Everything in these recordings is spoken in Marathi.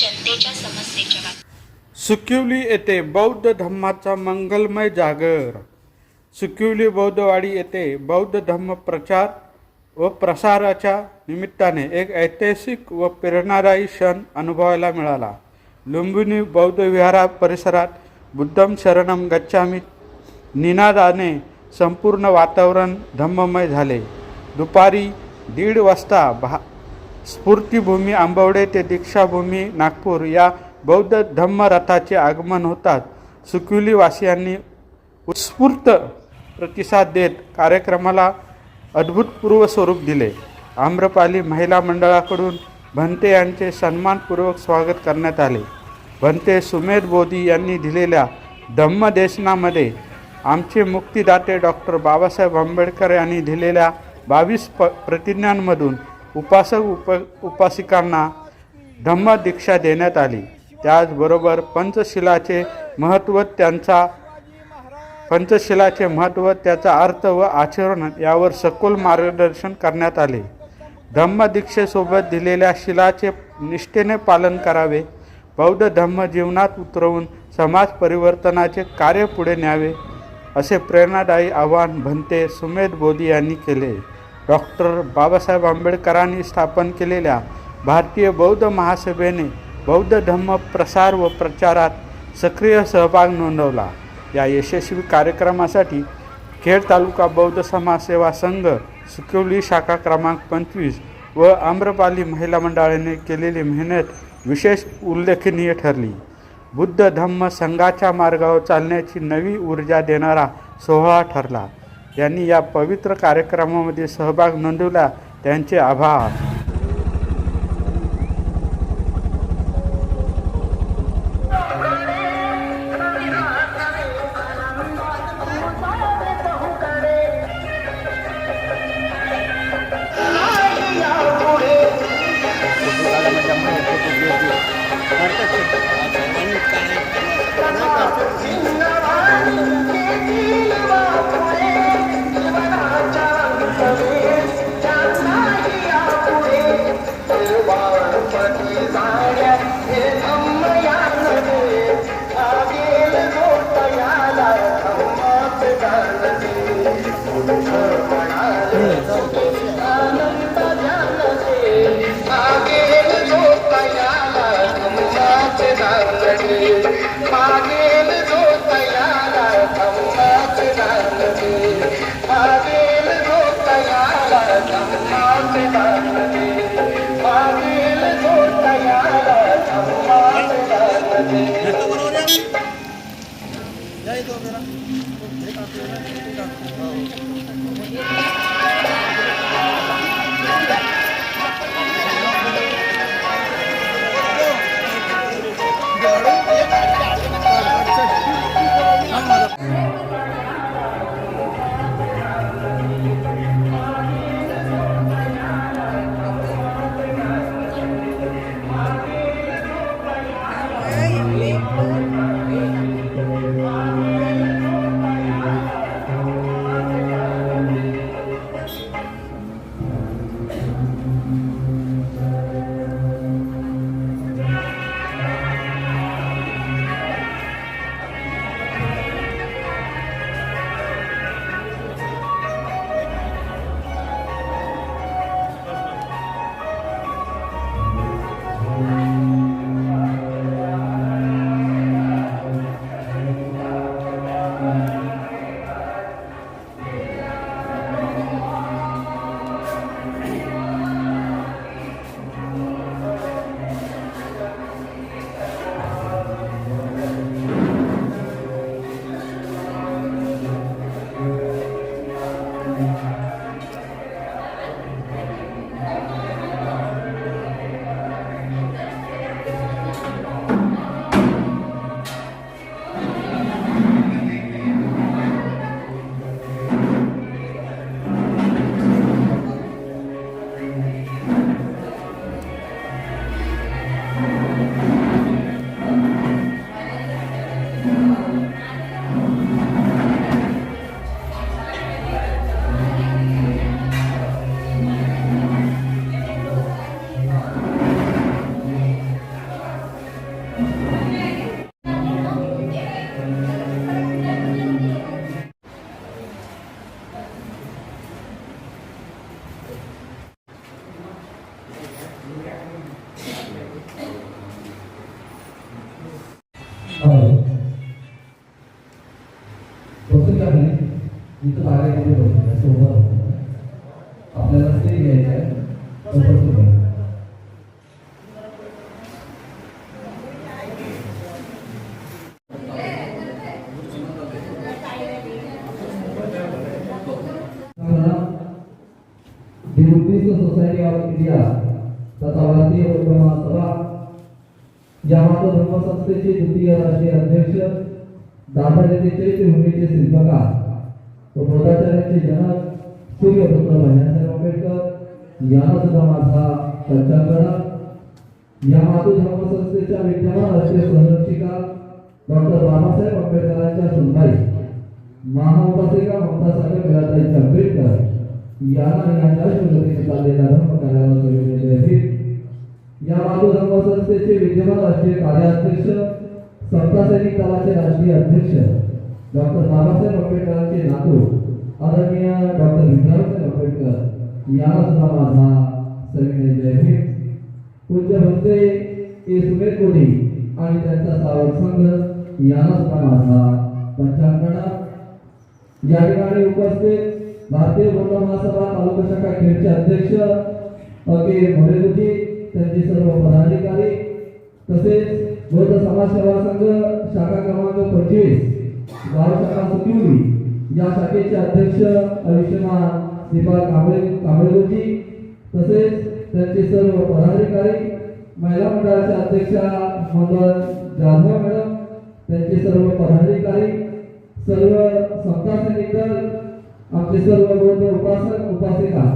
जनतेच्या समस्येच्या सुकिवली येथे बौद्ध धम्माचा मंगलमय जागर. सुकिवली बौद्धवाडी येथे बौद्ध धम्म प्रचार व प्रसाराच्या निमित्ताने एक ऐतिहासिक व प्रेरणादायी क्षण अनुभवायला मिळाला. लुंबिनी बौद्ध विहारा परिसरात बुद्धम शरणम गच्छामी. निनादाने संपूर्ण वातावरण धम्ममय झाले. दुपारी दीड वाजता भा स्फूर्तिभूमी आंबवडे ते दीक्षाभूमी नागपूर या बौद्ध धम्मरथाचे आगमन होतात सुकुलीवासियांनी उत्स्फूर्त प्रतिसाद देत कार्यक्रमाला अद्भुतपूर्व स्वरूप दिले. आम्रपाली महिला मंडळाकडून भंते यांचे सन्मानपूर्वक स्वागत करण्यात आले. भंते सुमेध बोधी यांनी दिलेल्या धम्मदेशनामध्ये आमचे मुक्तिदाते डॉक्टर बाबासाहेब आंबेडकर यांनी दिलेल्या बावीस प प्रतिज्ञांमधून उपासक उप उपासिकांना धम्मदीक्षा देण्यात आली. त्याचबरोबर पंचशिलाचे महत्त्व त्यांचा पंचशिलाचे महत्त्व त्याचा अर्थ व आचरण यावर सखोल मार्गदर्शन करण्यात आले. धम्मदीक्षेसोबत दिलेल्या शिलाचे निष्ठेने पालन करावे. बौद्ध धम्म जीवनात उतरवून समाज परिवर्तनाचे कार्य पुढे न्यावे असे प्रेरणादायी आवाहन भंते सुमेध बोधी यांनी केले. डॉक्टर बाबासाहेब आंबेडकरांनी स्थापन केलेल्या भारतीय बौद्ध महासभेने बौद्ध धम्म प्रसार व प्रचारात सक्रिय सहभाग नोंदवला. या यशस्वी कार्यक्रमासाठी खेड तालुका बौद्ध समाज सेवा संघ सुकिवली शाखा क्रमांक पंचवीस व आम्रपाली महिला मंडळाने केलेली मेहनत विशेष उल्लेखनीय ठरली. बुद्ध धम्म संघाच्या मार्गावर चालण्याची नवी ऊर्जा देणारा सोहळा ठरला. यांनी या पवित्र कार्यक्रमामध्ये सहभाग नोंदवला. त्यांचे आभार. Ya itu, Vera. Kita इथं बाहेर किती सोबत. आपल्याला ते घ्यायचं आहे व जनक सूर्यपुत्र भैयासाहेब आंबेडकर यांना सुद्धा माझा पंचांगणा या मातृ धर्मसंस्थेच्या विद्यमान राष्ट्रीय संरक्षिका डॉक्टर बाबासाहेब आंबेडकरांच्या सुनबाई महाउपासिका ममता साहेब मिळाताई आंबेडकर यांना यांच्या शिवतीने चाललेल्या धर्म कार्याला सोडलेले या मातृ धर्मसंस्थेचे विद्यमान राष्ट्रीय कार्याध्यक्ष संतासैनिक दलाचे राष्ट्रीय अध्यक्ष डॉक्टर बाबासाहेब आंबेडकरांचे नातू आदरणीय डॉक्टर भीमरावसाहेब आंबेडकर यांना सुद्धा माझा सविनय जय पूज्य भक्ते के सुमेध कोणी आणि त्यांचा सावध संघ यांना सुद्धा माझा पंचांगणा या ठिकाणी उपस्थित भारतीय बौद्ध महासभा तालुका शाखा खेडचे अध्यक्ष अगे मोरेगुजी त्यांचे सर्व पदाधिकारी तसेच बौद्ध समाज सेवा संघ शाखा क्रमांक पंचवीस गाव शाखा सुकिवली या शाखेचे अध्यक्ष आयुष्यमान दीपा कांबळे कांबळेजी तसेच त्यांचे सर्व पदाधिकारी महिला मंडळाच्या अध्यक्षा मंगल जाधव मॅडम त्यांचे सर्व पदाधिकारी सर्व समता सैनिक आमचे सर्व बौद्ध उपासक उपासिका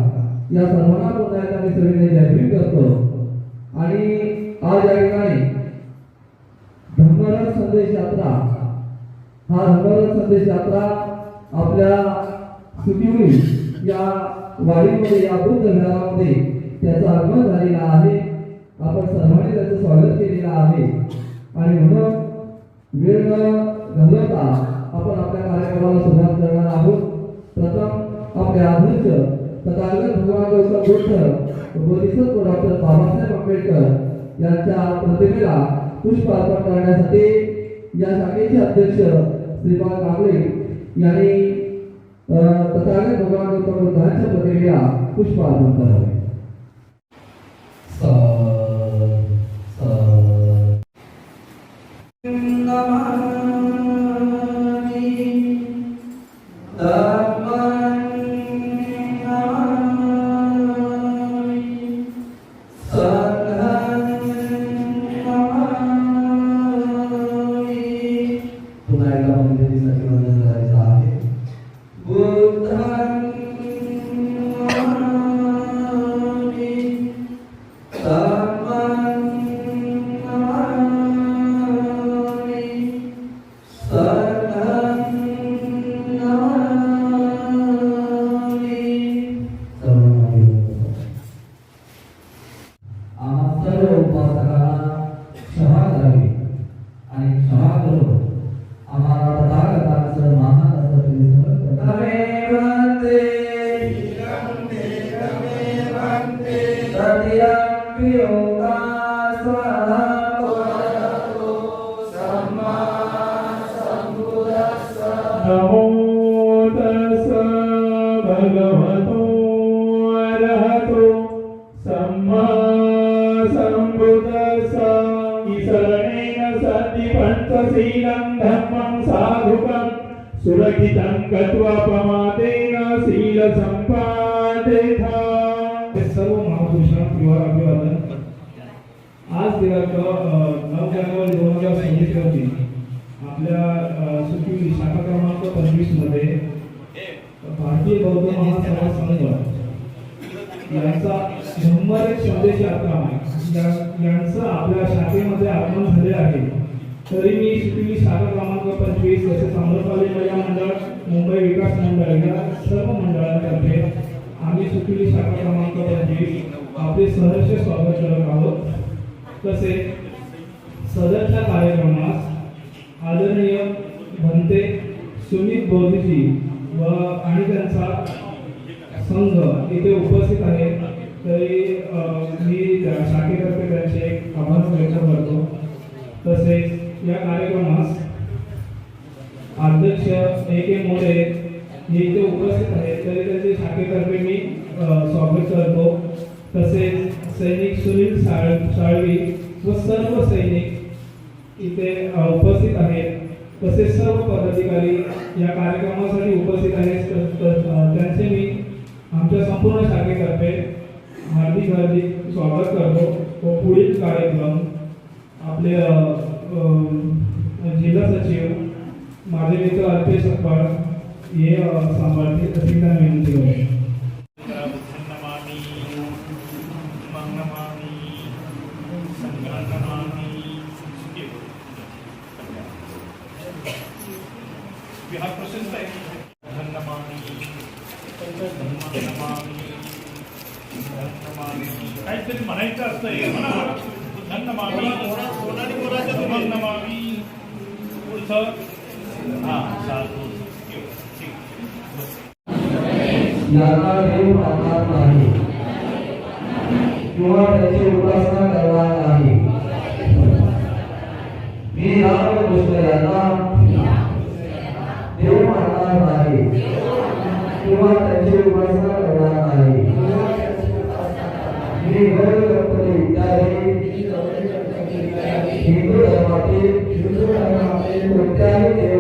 या सर्वांना पुन्हा एकदा मी सगळीने जय करतो. आणि आज या ठिकाणी धर्मरथ संदेश यात्रा हा धर्मरथ संदेश यात्रा आपल्या सुटिवली या वाडीमध्ये या बुद्ध घरामध्ये त्याचं आगमन झालेलं आहे. आपण सर्वांनी त्याचं स्वागत केलेलं आहे. आणि म्हणून वेळ न घालवता आपण आपल्या कार्यक्रमाला सुरुवात करणार आहोत. प्रथम आपले आदर्श तथागत भगवान गौतम बुद्ध बोधिसत्व डॉक्टर बाबासाहेब आंबेडकर यांच्या प्रतिमेला पुष्प अर्पण करण्यासाठी या शाखेचे अध्यक्ष श्रीपाल कांबळे यांनी तथागत भगवान गौतम बुद्धांच्या प्रतिमेला पुष्प अर्पण करावे पुन्हा एकदा मंदिरासाठी वंदन ईशरणेन धर्मम् साधुकम् सुरक्षितम् गत्वा प्रमादेन शीलसम्पादेथा सर्व महापुरुषांना किंवा अभिवादन. आज दिनांक अ, नऊ जानेवारी दोन हजार सव्वीस रोजी आपल्या सुखी शाखा क्रमांक पंचवीसमध्ये भारतीय बौद्ध महासभा संघ यांचा शंभर संदेश यात्रा या- यांचं आपल्या शाखेमध्ये आगमन झाले आहे. तरी मी तुम्ही शाखा क्रमांक पंचवीस तसेच अमृतवाली महिला मंडळ मुंबई विकास मंडळ या सर्व मंडळांतर्फे आम्ही सुटली शाखा क्रमांक पंचवीस आपले सहर्ष स्वागत करत आहोत. तसेच सदरच्या कार्यक्रमास आदरणीय भंते सुमित बोधीजी व आणि त्यांचा संघ इथे उपस्थित आहे तरी मी शाखेतर्फे त्यांचे एक आभार व्यक्त करतो. तसेच या कार्यक्रमास अध्यक्ष ए के मोरे हे इथे उपस्थित आहेत. तरी त्यांचे शाखेतर्फे मी स्वागत करतो. तसेच सैनिक सुनील साळ साळवी व सर्व सैनिक इथे उपस्थित आहेत. तसेच सर्व पदाधिकारी या कार्यक्रमासाठी उपस्थित आहेत. त्यांचे मी आमच्या संपूर्ण शाखेतर्फे हार्दिक हार्दिक स्वागत करतो व पुढील कार्यक्रम आपले जिल्हा सचिव माझे मित्र अल्पेश अप्पाळ हे सांभाळते सांभाळतील अशी त्यांना विनंती करतो. नमामि मं आहे काहीतरी म्हणायचं असतं धन्यवाद. पुढचं हा चालतो यांना देव मानणार नाही. किंवा त्याची उपासना करणार नाही. मी रामकृष्ण यांना देव मानणार नाही. किंवा त्याची उपासना करणार नाही. मी गौरव गणपती विद्यालय हिंदू el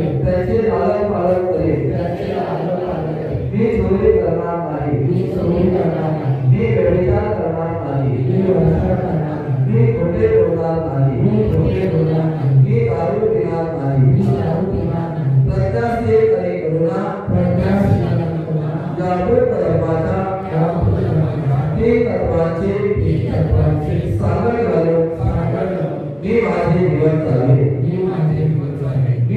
त्यांचे लालन पालन करेन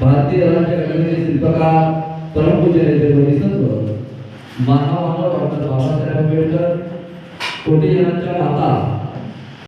भारतीय राज्य घटनेचे शिल्पकार परमपूज्य नेते महामानव डॉक्टर बाबासाहेब आंबेडकर कोटी जणांच्या माता